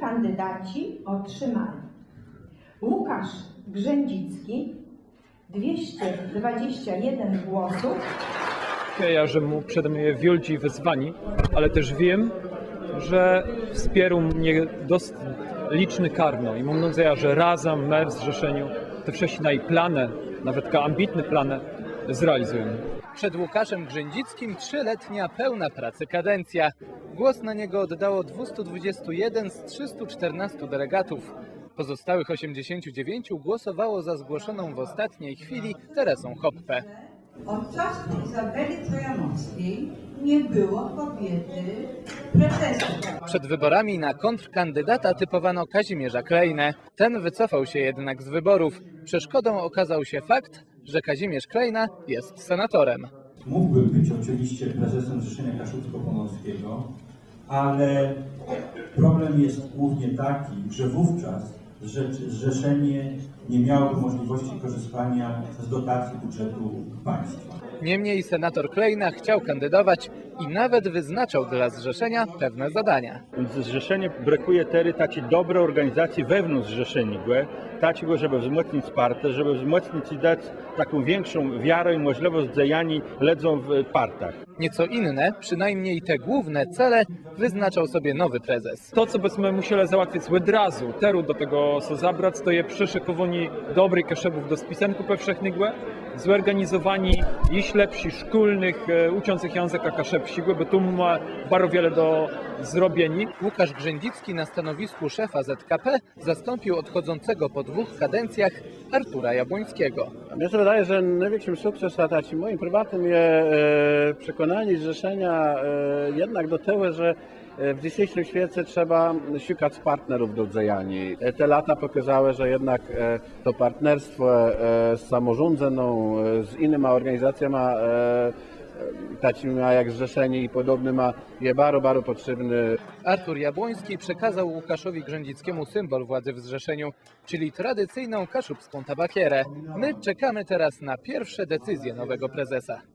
kandydaci otrzymali. Łukasz Grzędzicki 221 głosów, Ja, że mu przede mną wielki wyzwani, ale też wiem, że wspierał mnie dosyć liczny karno. I mam nadzieję, że razem my w zrzeszeniu te wszystkie plany, nawet ambitne plany zrealizujemy. Przed Łukaszem Grzędzickim trzyletnia pełna pracy kadencja. Głos na niego oddało 221 z 314 delegatów. Pozostałych 89 głosowało za zgłoszoną w ostatniej chwili Teresą Hoppe. Od czasu Izabeli Trojanowskiej nie było kobiety prezesem. Przed wyborami na kontrkandydata typowano Kazimierza Klejnę. Ten wycofał się jednak z wyborów. Przeszkodą okazał się fakt, że Kazimierz Klejna jest senatorem. Mógłbym być oczywiście prezesem Zrzeszenia Kaszubsko-Pomorskiego, ale problem jest głównie taki, że wówczas Zrze- Zrzeszenie nie miałoby możliwości korzystania z dotacji budżetu państwa. Niemniej senator Klejna chciał kandydować i nawet wyznaczał dla zrzeszenia pewne zadania. Więc zrzeszenie brakuje tery takiej dobrej organizacji wewnątrz zrzeszenia, takiego, żeby wzmocnić partę, żeby wzmocnić i dać taką większą wiarę i możliwość działania ledzą w partach. Nieco inne, przynajmniej te główne cele, wyznaczał sobie nowy prezes. To, co byśmy musieli załatwić od razu, teru do tego, co zabrać, to je przyszykowanie dobrych kaszebów do spisanku powszechnego, zorganizowani iść lepsi szkolnych, e, uczących języka kaszepsigły, bo tu ma bardzo wiele do zrobienia. Łukasz Grzędzicki na stanowisku szefa ZKP zastąpił odchodzącego po dwóch kadencjach Artura Jabłońskiego. Mnie się wydaje, że największym sukcesem takim moim prywatnym jest e, przekonanie zrzeszenia e, jednak do tego, że e, w dzisiejszym świecie trzeba szukać partnerów do działania. E, Te lata pokazały, że jednak to partnerstwo z samorządzeną, e, z innymi organizacjami e, e, takimi jak Zrzeszenie i podobnymi jest bardzo, bardzo potrzebny. Artur Jabłoński przekazał Łukaszowi Grzędzickiemu symbol władzy w zrzeszeniu, czyli tradycyjną kaszubską tabakierę. My czekamy teraz na pierwsze decyzje nowego prezesa.